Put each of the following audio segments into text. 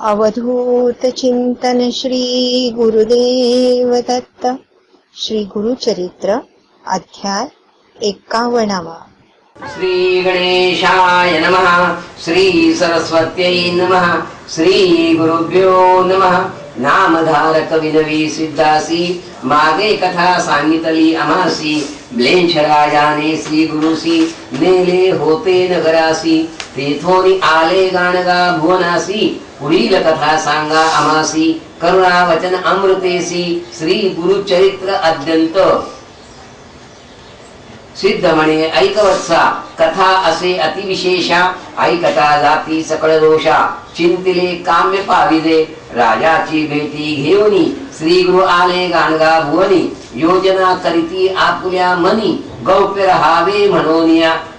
अवधूत चिंतन श्री गुरुदेव दत्त. श्री गुरुचरित्र अध्याय एकावणावा. श्री गणेशाय नमः. श्री सरस्वत्यै नमः. श्री गुरुभ्यो नमः. नामधारक विनवी सिद्धासी मागे कथा सांगितली अमासी ब्लेंछराजाने श्री गुरुसी नेले होते नगरासी तेथोनी आले गाणगा भुवनासी पुढील कथा सांगा अमासी करुणा वचन अमृतेसी. श्री गुरुचरित्र अद्यंत. सिद्ध म्हणे ऐकवत्सा. कथा असे अतिविशेषा. ऐकता जाती सकळ दोषा चिंतिले काम्य पाविले राजाची भेटी घेऊनी. श्री गुरु आले गाणगा भुवनी. योजना करीती आपुल्या मनी. गौप्य रहावे म्हणून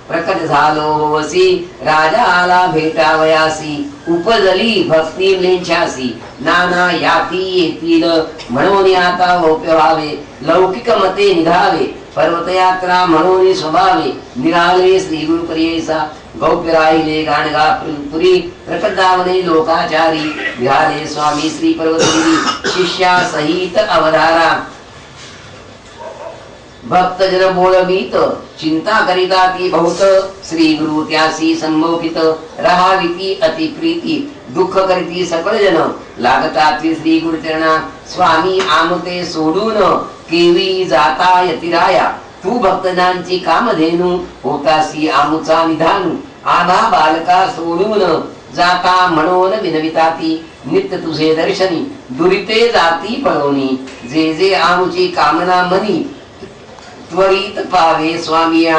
प्रकट झालो वसी राजा आला भेटावयासी उपजली भक्ती लेंछासी नाना याती येतील म्हणून आता होप्य व्हावे लौकिक मते निघावे पर्वतयात्रा म्हणून स्वभावे निघाले श्री गुरु पर्यसा गौप्य राहिले गाणगा पुरी प्रकटावने लोकाचारी विहारे स्वामी श्री पर्वतगिरी शिष्या सहित अवधारा भक्त जन बोलवीत चिंता करिता ती बहुत श्री गुरु त्यासी संमोखित रहाविती अति प्रीती दुःख करीती सकळ जन लागता ती श्री गुरु चरणा स्वामी आमते सोडून केवी जाता यतिराया तू भक्तजनांची कामधेनू होतासी आमुचा निधानू आधा बालका सोडून जाता म्हणून विनविता ती नित्य तुझे दर्शनी दुरिते जाती पळवणी जे जे आमुची कामना मनी त्वरित पावे स्वामिया.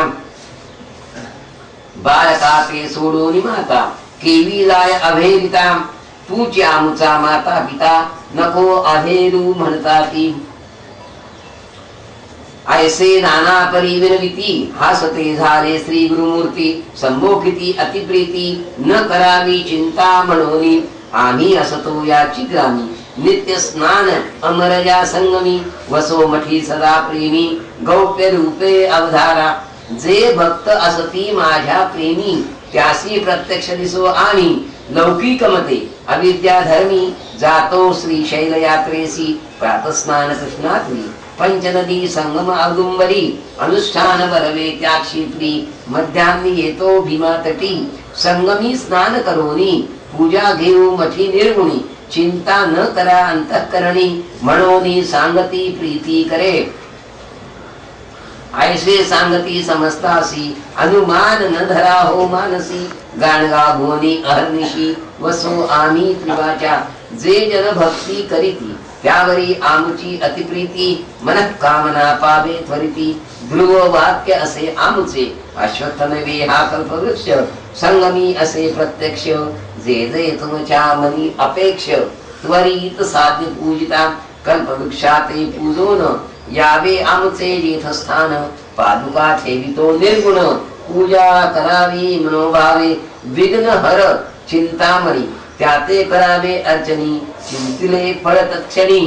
बालका ते सोडून माता केवी जाय अभेरिता तूची आमुचा माता पिता नको अभेरू म्हणता ती ऐसे नाना परिविरविती हसते झाले श्री गुरुमूर्ती संमोखिती अतिप्रीती न करावी चिंता म्हणून. आम्ही असतो याची ग्रामी नित्य स्नान अमरया संगमी वसो मठी सदा प्रेमी गौप्य रूपे अवधारा। जे भक्त असती माझ्या प्रेमी त्यासी प्रत्यक्ष दिसो आणि लौकिक मते अविद्या धर्मी जातो श्री शैल यात्रेसी प्रातस्नान कृष्णात्री पंचनदी संगम अगुंबरी अनुष्ठान बरवे त्या क्षेत्री मध्यान्नी येतो भीमा तटी संगमी स्नान करोनी पूजा घेऊ मठी निर्गुणी। चिंता न करा अंतकरणी म्हणून सांगती प्रीती करे. ऐसे सांगती समजतासी अनुमान न धरा हो मानसी गाणगा भुवनी अहर्निशी वसो आम्ही त्रिवाच्या जे जन भक्ती करीती त्यावरी आमची अतिप्रीती मन कामना पावे त्वरिती. ध्रुव वाक्य असे आमचे अश्वत्थनवे हा कल्पवृक्ष संगमी असे प्रत्यक्ष. जे जे तुमच्या मनी अपेक्ष त्वरित साध्य पूजिता कल्पवृक्षाते पूजोन यावे आमचे तीर्थस्थान पादुका ठेवितो निर्गुण पूजा करावी मनोभावे विघ्न हर चिंतामणी त्याते करावे अर्चनी चिंतिले फळ तत्क्षणी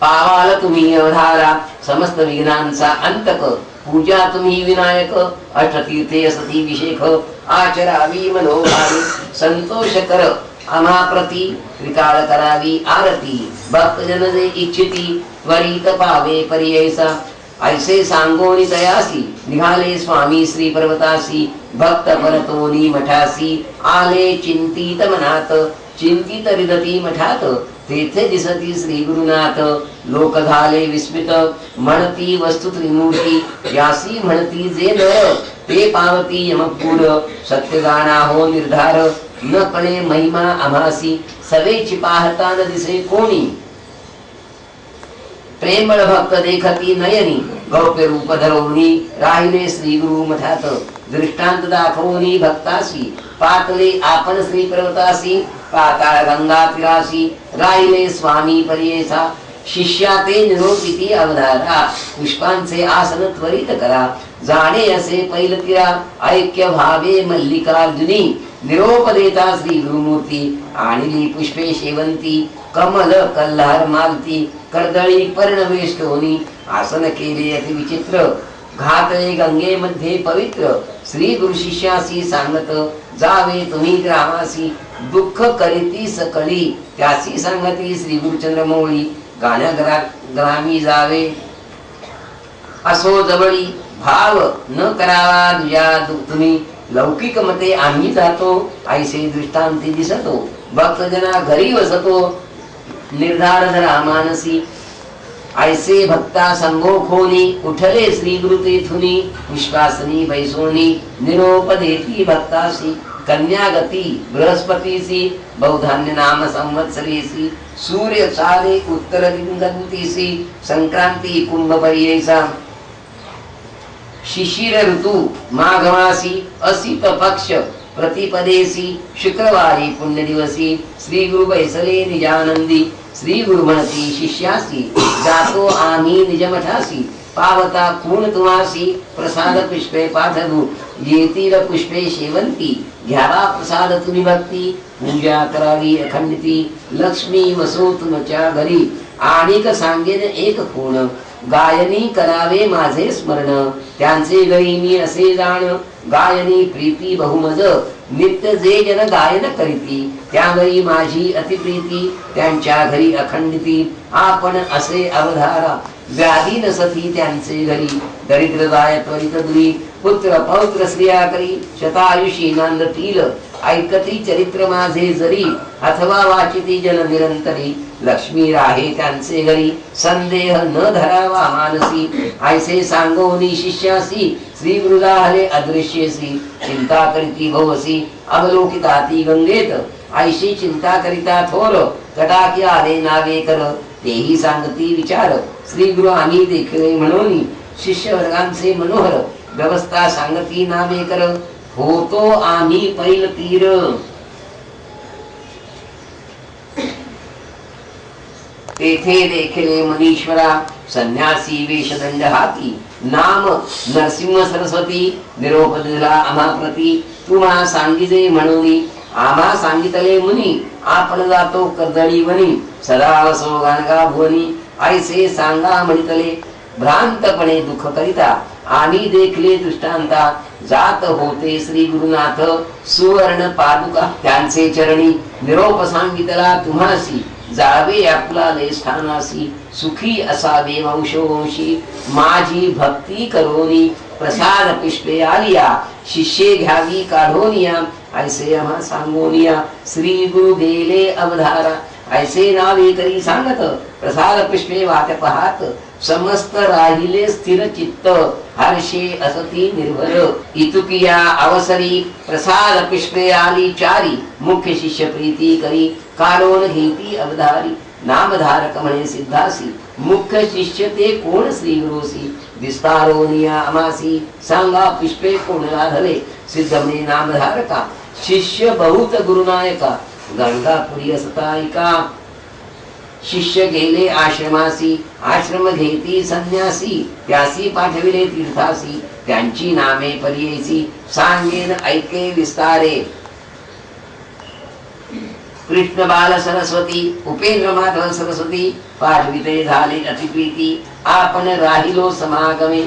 पावाल तुम्ही अवधारा समस्त विघ्नांचा अंतक पूजा तुम्ही विनायक अष्टतीर्थे सती विशेख आचरावी मनोभावी संतोष कर आम्हा त्रिकाळ करावी आरती भक्तजन जे इच्छिती त्वरित पावे पर्ययसा। ऐसे सांगोनी तयासी निघाले स्वामी श्री पर्वतासी भक्त परतोनी मठासी आले चिंतित मनात चिंतित रिदती मठात तेथे दिसती श्री गुरुनाथ लोक झाले विस्मित म्हणती वस्तू त्रिमूर्ती यासी म्हणती जे नर ते पावती यमपूर सत्य गाणा हो निर्धार न कळे महिमा आभासी सवेची पाहता न दिसे कोणी. प्रेमळ भक्त देखती नयनी गौप्य रूप धरवणी राहिले श्री गुरु मठात दृष्टांत दाखवणी भक्तासी. पातले आपण श्री पर्वतासी पाताळ गंगा तिरासी राहिले स्वामी पर्येसा शिष्या ते निरोपिती अवधारा पुष्पांचे आसन त्वरित करा जाणे असे पैलतिरा ऐक्य भावे मल्लिकार्जुनी निरोप देता श्री गुरुमूर्ती आणि पुष्पे शेवंती कमल कल्हार मालती कर्दळी पर्णवेष्टोनी आसन केले अति विचित्र घातले गंगेमध्ये पवित्र. श्री गुरु शिष्यासी सांगत जावे तुम्ही ग्रामासी दुःख करीती सकळी. त्याची सांगती श्री गुरुचंद्र मोळी गाण्या ग्रा ग्रामी जावे. असो जवळी भाव न करावा तुझ्या तुम्ही लौकिक मते आम्ही जातो ऐसे दृष्टांती दिसतो. भक्तजना घरी बसतो. निर्धार धरा मानसी. ऐसे भक्ता संगोखोनी उठले श्री गुरु तेथुनी विश्वासनी बैसोनी निरोप देती भक्तासी कन्यागती बृहस्पतीसी बहुधान्य नाम संवत्सरेसी सूर्य चाले उत्तर लिंगंतीसी संक्रांती कुंभ पर्ययसा शिशिर ऋतू माघमासी असित पक्ष प्रतिपदेसी शुक्रवारी पुण्यदिवसी श्री गुरु बैसले निजानंदी। श्री गुरु शिष्यासी जातो आम्ही निजमठासी पावता खूण तुमासी प्रसाद पुष्पे पाठवू येतील पुष्पे शेवंती घ्यावा प्रसाद तुम्ही भक्ती पूजा करावी अखंडती लक्ष्मी वसो तुमच्या घरी आणिक सांगेन एक कोण गायनी करावे माझे स्मरण त्यांचे गळी मी असे जाण गायनी प्रीती बहुमज नित्य जे जन गायन करीती त्यावेळी माझी अतिप्रीती त्यांच्या घरी अखंडिती. आपण असे अवधारा. व्याधी नसती त्यांचे घरी. दरिद्र जाय त्वरित दुरी. पुत्र पौत्र स्त्रिया करी शतायुषी नांदतील ऐकती चरित्र माझे जरी, अथवा वाचिती जन निरंतरी लक्ष्मी राहे त्यांचे घरी, संदेह न धरावा मानसी. ऐसे सांगोनी शिष्यासी श्री गुरुदाहले अदृश्यसी. चिंता करीती भवसी अवलोकिता ती गंगेत. ऐशी चिंता करिता थोर, कटाकी आले नावे कर तेही सांगती विचार श्री गुरु आम्ही देखले म्हणून. शिष्य वर्गांचे मनोहर, व्यवस्था सांगती नावे कर. होतो आम्ही पैल तीर. तेथे देखले मनीश्वरा संन्यासी वेशदंड हाती. नाम नरसिंह सरस्वती निरोप दिला आम्हा प्रती तुम्हा सांगिजे म्हणून आम्हा सांगितले मुनी आपण जातो कर्दळी वनी सदा असो गाणगा भुवनी ऐसे सांगा म्हणितले भ्रांतपणे दुःख करिता आम्ही देखले दृष्टांता जात होते श्री गुरुनाथ सुवर्ण पादुका त्यांचे चरणी. निरोप सांगितला तुम्हासी जावे आपला लेस्थानासी सुखी असावे वंशवंशी माझी भक्ती करोनी प्रसाद पुष्पे आलिया शिष्ये घ्यावी काढोनिया ऐसे आम्हा सांगोनिया. श्री गुरु गेले अवधारा ऐसे नावे करी सांगत, प्रसाद पुष्पे वाट पाहात समस्त राहिले स्थिर चित्त, हर्षे असती निर्भर। इतुकिया अवसरी, प्रसाद पुष्पे आली चारी, मुख्य शिष्य प्रीती करी कालोन घेती अवधारी। नामधारक म्हणे सिद्धासी, मुख्य शिष्य ते कोण श्री गुरुसी? विस्तारोनिया अमासी, सांगा पुष्पे कोणला धरे सिद्ध म्हणे नामधारका, शिष्य बहुत गुरुनायका। गंगापुरी असता ऐका शिष्य गेले आश्रमासी आश्रम घेती संन्यासी त्यासी पाठविले तीर्थासी त्यांची नामे पर्ययसी सांगेन ऐके विस्तारे। कृष्ण बाल सरस्वती उपेंद्र माधव सरस्वती पाठविते झाले अतिप्रीती आपण राहिलो समागमे।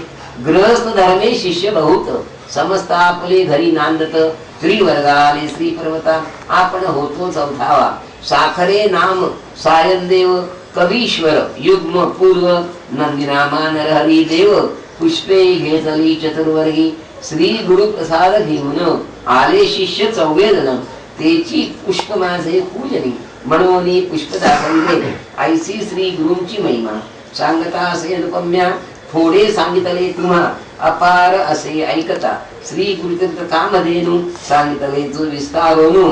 ग्रहस्थ धर्मे शिष्य बहुत समस्त आपले घरी नांदत। त्रिवर्गाले श्री पर्वता आपण होतो चौथावा. साखरे नाम सायनदेव कवीश्वर युग्म पूर्व नंदिनामा नरहरी देव पुष्पे घेतली चतुर्वर्गी श्री गुरु प्रसाद घेऊन आले शिष्य चौघे जण तेची पुष्प माझे पूजनी म्हणून पुष्प दाखविले ऐसी श्री गुरूंची महिमा. सांगता असे अनुपम्या थोडे सांगितले तुम्हा. अपार असे ऐकता. श्री गुरुतीर्थ कामधेनु सांगितले जो विस्तारोनु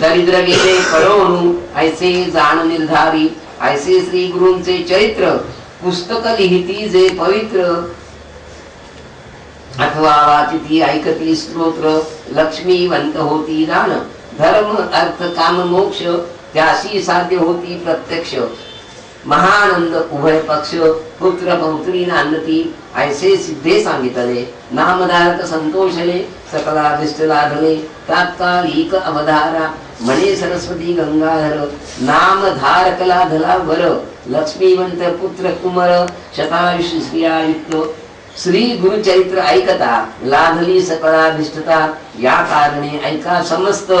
दरिद्र गेले कळवणू ऐसे जाण निर्धारी ऐसे श्री गुरूंचे चरित्र पुस्तक लिहिती जे पवित्र. अथवा वाचिती ऐकती स्तोत्र लक्ष्मीवंत होती दान धर्म अर्थ काम मोक्ष त्याशी साध्य होती प्रत्यक्ष. महानंद उभय पक्ष पुत्र पौत्री नांदती ऐसे सिद्धे सांगितले नामधारक संतोषले सकलाभिष्ट लाधले तात्कालिक अवधारा म्हणे सरस्वती गंगाधर नामधारक लाधला वर लक्ष्मीवंत पुत्र कुमर शतायुष स्त्रिया युक्त श्री गुरुचरित्र ऐकता लाभली सकळाधिष्ठता या कारणे ऐका समस्त.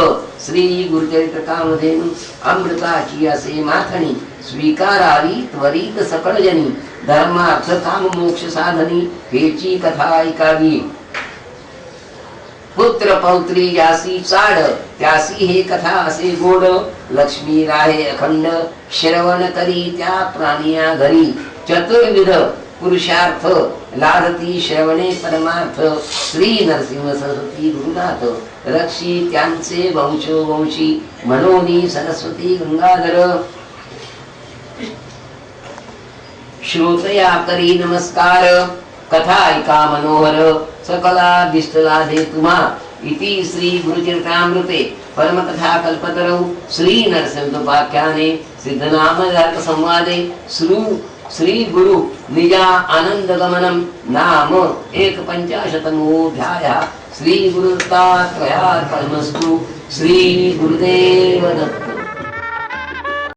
श्री गुरुचरित्र कामधेनु अमृताची असे माथणी स्वीकारावी त्वरित सकळ जनी धर्मार्थ काम मोक्ष साधनी हेची कथा ऐकावी. पुत्र पौत्री यासी चाड त्यासी हे कथा असे गोड लक्ष्मी राहे अखंड श्रवण करी त्या प्राणिया घरी चतुर्विध पुरुषार्थ लाधती श्रवणे परमार्थ, श्री नरसिंह सरस्वती गुरुनाथ, रक्षी त्यांचे वंशो वंशी मनोनी सरस्वती गंगाधर। श्रोतया करी नमस्कार। कथा ऐका मनोहर। सकला दिष्टला दे तुम्हा इति श्री गुरुचरित्रामृते परमकथा कल्पतरौ। श्री नरसिंहोपाख्याने सिद्धनाम संवादे। श्रू श्री गुरु निजा आनंद गमनम नाम एक पंचाशतमोध्याय श्री गुरुतात्रयार्पणमस्तु श्री गुरुदेव